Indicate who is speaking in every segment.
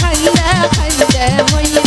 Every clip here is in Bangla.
Speaker 1: খাইয়া খাইয়া মইয়া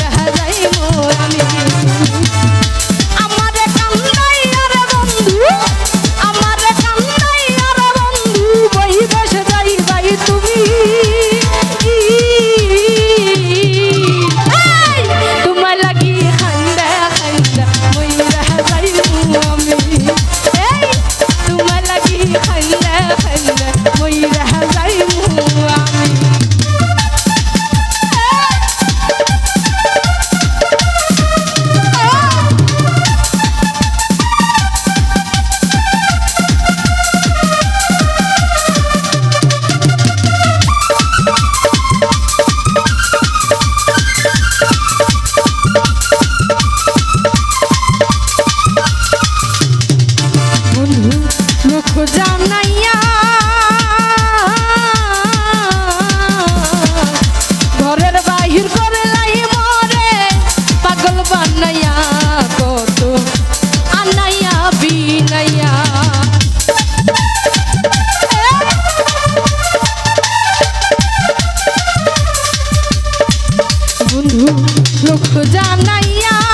Speaker 1: লোক জানাইয়া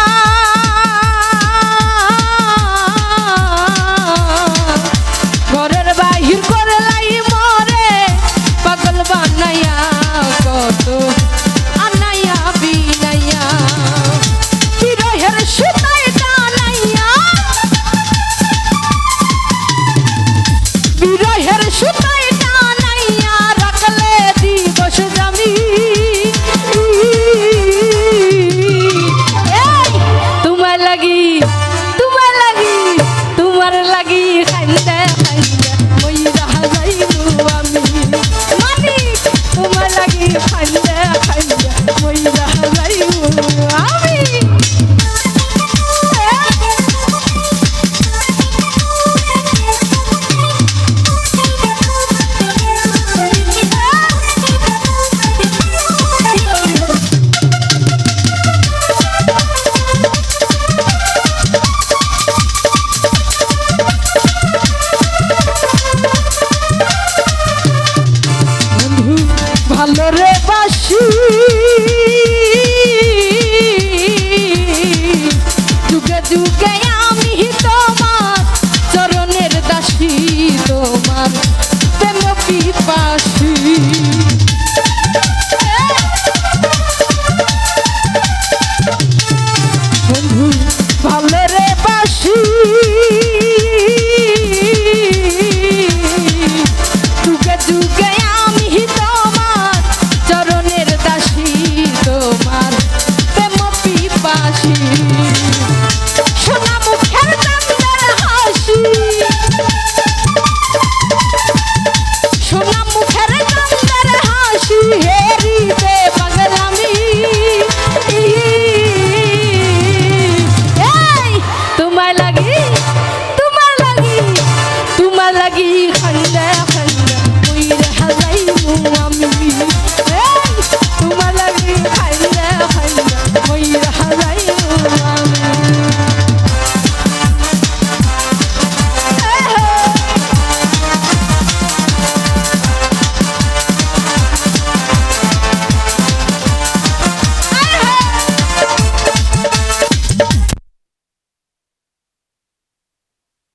Speaker 1: ভালো রে কি